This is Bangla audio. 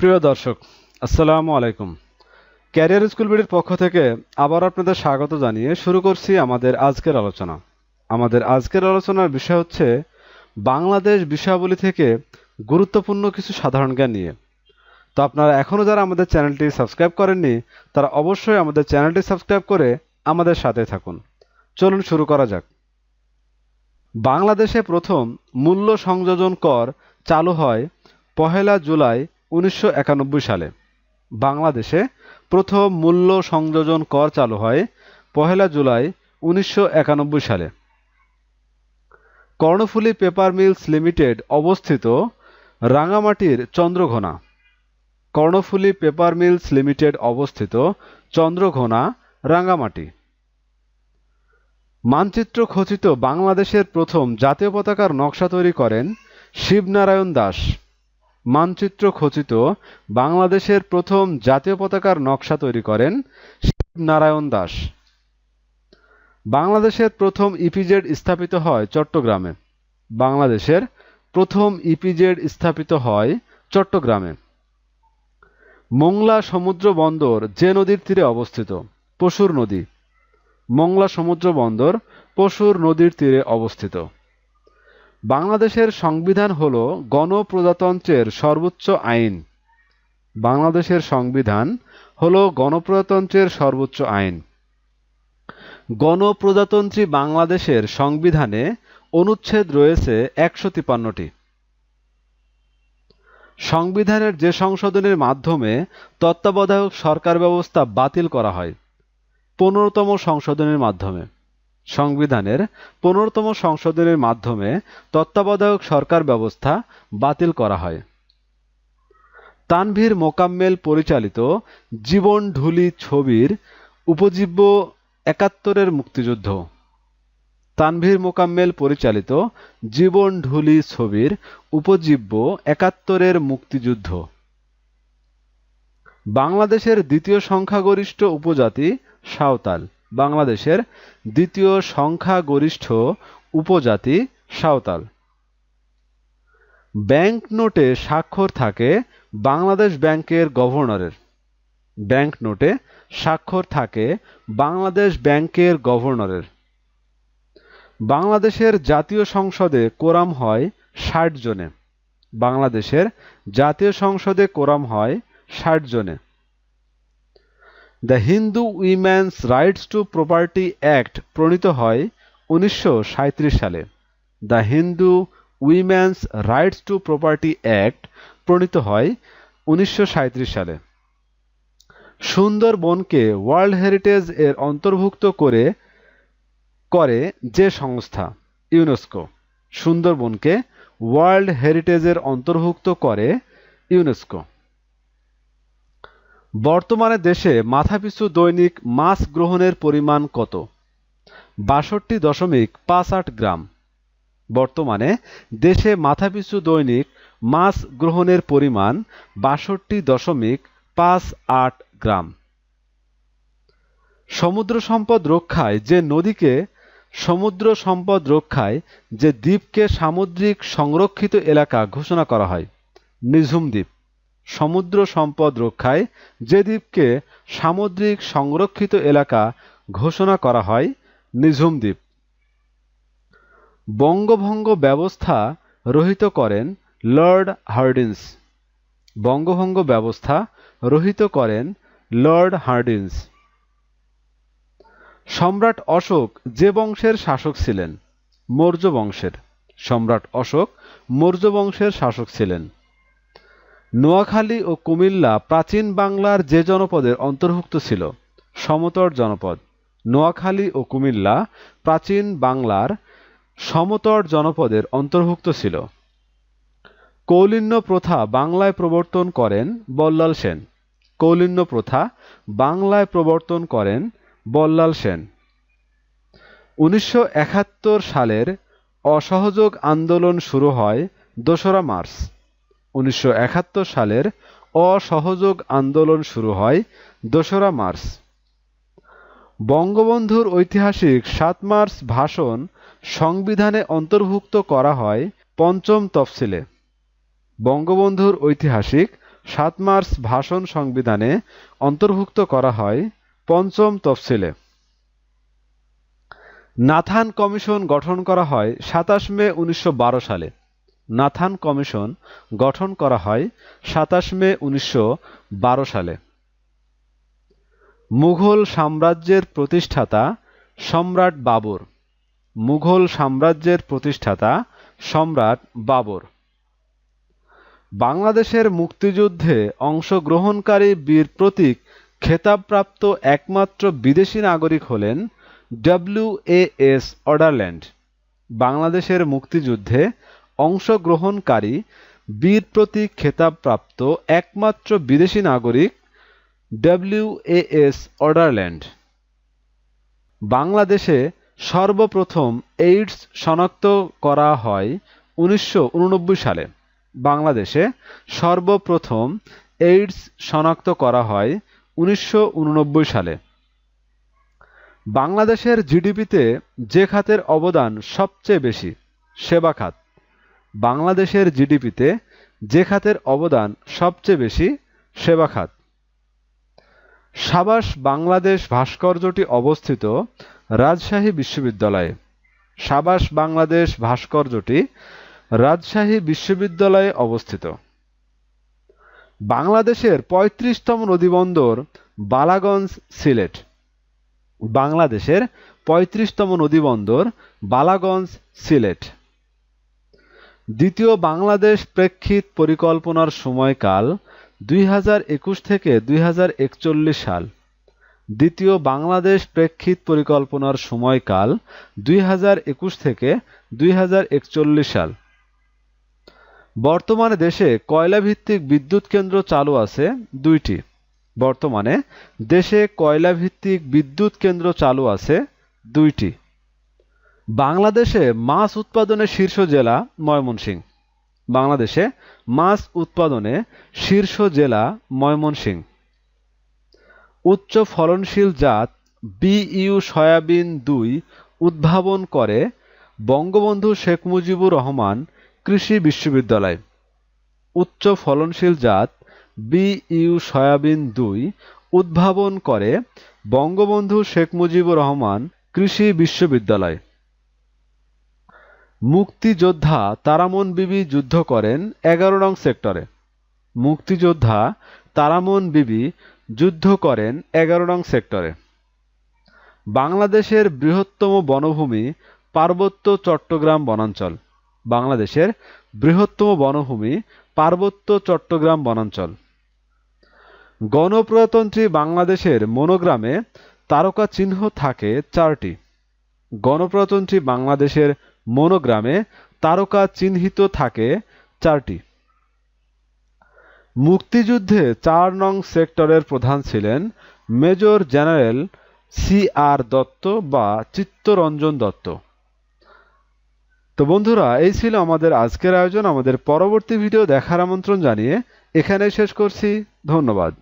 প্রিয় দর্শক, আসসালামু আলাইকুম। ক্যারিয়ার স্কুল বিডির পক্ষ থেকে আবার আপনাদের স্বাগত জানিয়ে শুরু করছি আমাদের আজকের আলোচনা। আমাদের আজকের আলোচনার বিষয় হচ্ছে বাংলাদেশ বিষয়াবলী থেকে গুরুত্বপূর্ণ কিছু সাধারণ জ্ঞান নিয়ে। তো আপনারা এখনও যারা আমাদের চ্যানেলটি সাবস্ক্রাইব করেননি, তারা অবশ্যই আমাদের চ্যানেলটি সাবস্ক্রাইব করে আমাদের সাথে থাকুন। চলুন শুরু করা যাক। বাংলাদেশে প্রথম মূল্য সংযোজন কর চালু হয় পহেলা জুলাই উনিশশো একানব্বই সালে বাংলাদেশে প্রথম মূল্য সংযোজন কর চালু হয় পহেলা জুলাই উনিশশো একানব্বই সালে। কর্ণফুলী পেপার মিলস লিমিটেড অবস্থিত রাঙামাটির Chandraghona. Karnaphuli paper mills limited অবস্থিত চন্দ্রঘোনা, রাঙামাটি। মানচিত্র খচিত বাংলাদেশের প্রথম জাতীয় পতাকার নকশা তৈরি করেন শিবনারায়ণ দাস। মানচিত্র খচিত বাংলাদেশের প্রথম জাতীয় পতাকার নকশা তৈরি করেন শিবনারায়ণ দাস। বাংলাদেশের প্রথম ইপিজেড স্থাপিত হয় চট্টগ্রামে। বাংলাদেশের প্রথম ইপিজেড স্থাপিত হয় চট্টগ্রামে। মোংলা সমুদ্র বন্দর যে নদীর তীরে অবস্থিত, পশুর নদী। মোংলা সমুদ্র বন্দর পশুর নদীর তীরে অবস্থিত। বাংলাদেশের সংবিধান হল গণপ্রজাতন্ত্রের সর্বোচ্চ আইন। বাংলাদেশের সংবিধান হল গণপ্রজাতন্ত্রের সর্বোচ্চ আইন। গণপ্রজাতন্ত্রী বাংলাদেশের সংবিধানে অনুচ্ছেদ রয়েছে একশো তিপান্নটি সংবিধানের যে সংশোধনের মাধ্যমে তত্ত্বাবধায়ক সরকার ব্যবস্থা বাতিল করা হয়, পনেরোতম সংশোধনের মাধ্যমে। সংবিধানের পনেরোতম সংশোধনের মাধ্যমে তত্ত্বাবধায়ক সরকার ব্যবস্থা বাতিল করা হয়। তানভীর মোকাম্মেল পরিচালিত জীবন ঢুলি ছবির উপজীব্য একাত্তরের মুক্তিযুদ্ধ। তানভীর মোকাম্মেল পরিচালিত জীবন ঢুলি ছবির উপজীব্য একাত্তরের মুক্তিযুদ্ধ। বাংলাদেশের দ্বিতীয় সংখ্যাগরিষ্ঠ উপজাতি সাঁওতাল। বাংলাদেশের দ্বিতীয় সংখ্যাগরিষ্ঠ উপজাতি সাঁওতাল। ব্যাংক নোটে স্বাক্ষর থাকে বাংলাদেশ ব্যাংকের গভর্নরের। ব্যাংক নোটে স্বাক্ষর থাকে বাংলাদেশ ব্যাংকের গভর্নরের। বাংলাদেশের জাতীয় সংসদে কোরাম হয় ষাট জনে। বাংলাদেশের জাতীয় সংসদে কোরাম হয় ষাট জনে। The Hindu women's rights to property act প্রণীত হয় উনিশশো সাঁইত্রিশ সালে। The Hindu women's rights to property act প্রণীত হয় উনিশশো সাঁইত্রিশ সালে। সুন্দরবনকে ওয়ার্ল্ড হেরিটেজ এর অন্তর্ভুক্ত করে করে যে সংস্থা, ইউনেস্কো, সুন্দরবনকে ওয়ার্ল্ড হেরিটেজের অন্তর্ভুক্ত করে ইউনেস্কো। বর্তমানে দেশে মাথাপিছু দৈনিক মাছ গ্রহণের পরিমাণ কত? বাষট্টি দশমিক পাঁচ আট গ্রাম। বর্তমানে দেশে মাথাপিছু দৈনিক মাছ গ্রহণের পরিমাণ বাষট্টি দশমিক পাঁচ আট গ্রাম। সমুদ্র সম্পদ রক্ষায় যে নদীকে, সমুদ্র সম্পদ রক্ষায় যে দ্বীপকে সামুদ্রিক সংরক্ষিত এলাকা ঘোষণা করা হয়, নিঝুম দ্বীপ। সমুদ্র সম্পদ রক্ষায় যে দ্বীপকে সামুদ্রিক সংরক্ষিত এলাকা ঘোষণা করা হয়, নিঝুম দ্বীপ। বঙ্গভঙ্গ ব্যবস্থা রহিত করেন লর্ড হার্ডিন্স বঙ্গভঙ্গ ব্যবস্থা রহিত করেন লর্ড হার্ডিন্স সম্রাট অশোক যে বংশের শাসক ছিলেন, মৌর্য বংশের। সম্রাট অশোক মৌর্য বংশের শাসক ছিলেন। নোয়াখালী ও কুমিল্লা প্রাচীন বাংলার যে জনপদের অন্তর্ভুক্ত ছিল, সমতট জনপদ। নোয়াখালী ও কুমিল্লা প্রাচীন বাংলার সমতট জনপদের অন্তর্ভুক্ত ছিল। কৌলিন্য প্রথা বাংলায় প্রবর্তন করেন বল্লাল সেন। কৌলিন্য প্রথা বাংলায় প্রবর্তন করেন বল্লাল সেন। উনিশশো একাত্তর সালের অসহযোগ আন্দোলন শুরু হয় দোসরা মার্চ। উনিশশো একাত্তর সালের অসহযোগ আন্দোলন শুরু হয় দোসরা মার্চ। বঙ্গবন্ধুর ঐতিহাসিক সাত মার্চ ভাষণ সংবিধানে অন্তর্ভুক্ত করা হয় পঞ্চম তফসিলে। বঙ্গবন্ধুর ঐতিহাসিক সাত মার্চ ভাষণ সংবিধানে অন্তর্ভুক্ত করা হয় পঞ্চম তফসিলে। নাথান কমিশন গঠন করা হয় সাতাশ মে উনিশশো বারো সালে। নাথান কমিশন গঠন করা হয় সাতাশ মে উনিশশো সালে। মুঘল সাম্রাজ্যের প্রতিষ্ঠাতা সম্রাট বাবর। মুঘল সাম্রাজ্যের প্রতিষ্ঠাতা সম্রাট বাবর। বাংলাদেশের মুক্তিযুদ্ধে অংশগ্রহণকারী বীর প্রতীক খেতাবপ্রাপ্ত একমাত্র বিদেশি নাগরিক হলেন ডব্লিউ এ এস অর্ডারল্যান্ড। বাংলাদেশের মুক্তিযুদ্ধে অংশগ্রহণকারী বীর প্রতীক খেতাবপ্রাপ্ত একমাত্র বিদেশি নাগরিক ডব্লিউ এ এস অর্ডারল্যান্ড। বাংলাদেশে সর্বপ্রথম এইডস শনাক্ত করা হয় উনিশশো উননব্বই সালে। বাংলাদেশে সর্বপ্রথম এইডস শনাক্ত করা হয় উনিশশো উননব্বই সালে। বাংলাদেশের জিডিপিতে যে খাতের অবদান সবচেয়ে বেশি, সেবা খাত। বাংলাদেশের জিডিপিতে যে খাতের অবদান সবচেয়ে বেশি, সেবা খাত। সাবাস বাংলাদেশ ভাস্কর্যটি অবস্থিত রাজশাহী বিশ্ববিদ্যালয়ে। সাবাস বাংলাদেশ ভাস্কর্যটি রাজশাহী বিশ্ববিদ্যালয়ে অবস্থিত। বাংলাদেশের পঁয়ত্রিশতম নদীবন্দর বালাগঞ্জ সিলেট। বাংলাদেশের পঁয়ত্রিশতম নদীবন্দর বালাগঞ্জ সিলেট। দ্বিতীয় বাংলাদেশ প্রেক্ষিত পরিকল্পনার সময়কাল দুই হাজার একুশ থেকে দুই হাজার একচল্লিশ সাল। দ্বিতীয় বাংলাদেশ প্রেক্ষিত পরিকল্পনার সময়কাল দুই হাজার একুশ থেকে দুই হাজার একচল্লিশ সাল। বর্তমানে দেশে কয়লাভিত্তিক বিদ্যুৎ কেন্দ্র চালু আছে দুইটি। বর্তমানে দেশে কয়লাভিত্তিক বিদ্যুৎ কেন্দ্র চালু আছে দুইটি। বাংলাদেশে মাছ উৎপাদনে শীর্ষ জেলা ময়মনসিংহ। বাংলাদেশে মাছ উৎপাদনে শীর্ষ জেলা ময়মনসিংহ। উচ্চ ফলনশীল জাত বিইউ সয়াবিন দুই উদ্ভাবন করে বঙ্গবন্ধু শেখ মুজিবুর রহমান কৃষি বিশ্ববিদ্যালয়। উচ্চ ফলনশীল জাত বিইউ সয়াবিন দুই উদ্ভাবন করে বঙ্গবন্ধু শেখ মুজিবুর রহমান কৃষি বিশ্ববিদ্যালয়। মুক্তিযোদ্ধা তারামন বিবি যুদ্ধ করেন এগারো নং সেক্টরে। মুক্তিযোদ্ধা তারামন বিবি যুদ্ধ করেন এগারো নং সেক্টরে। বাংলাদেশের বৃহত্তম বনভূমি পার্বত্য চট্টগ্রাম বনাঞ্চল। বাংলাদেশের বৃহত্তম বনভূমি পার্বত্য চট্টগ্রাম বনাঞ্চল। গণপ্রজাতন্ত্রী বাংলাদেশের মনোগ্রামে তারকা চিহ্ন থাকে চারটি। গণপ্রজাতন্ত্রী বাংলাদেশের মনোগ্রামে তারকা চিহ্নিত থাকে চারটি। মুক্তিযুদ্ধে চার নং সেক্টরের প্রধান ছিলেন major general C R Dutta বা চিত্তরঞ্জন দত্ত। তো বন্ধুরা, এই ছিল আমাদের আজকের আয়োজন। আমাদের পরবর্তী ভিডিও দেখার আমন্ত্রণ জানিয়ে এখানেই শেষ করছি। ধন্যবাদ।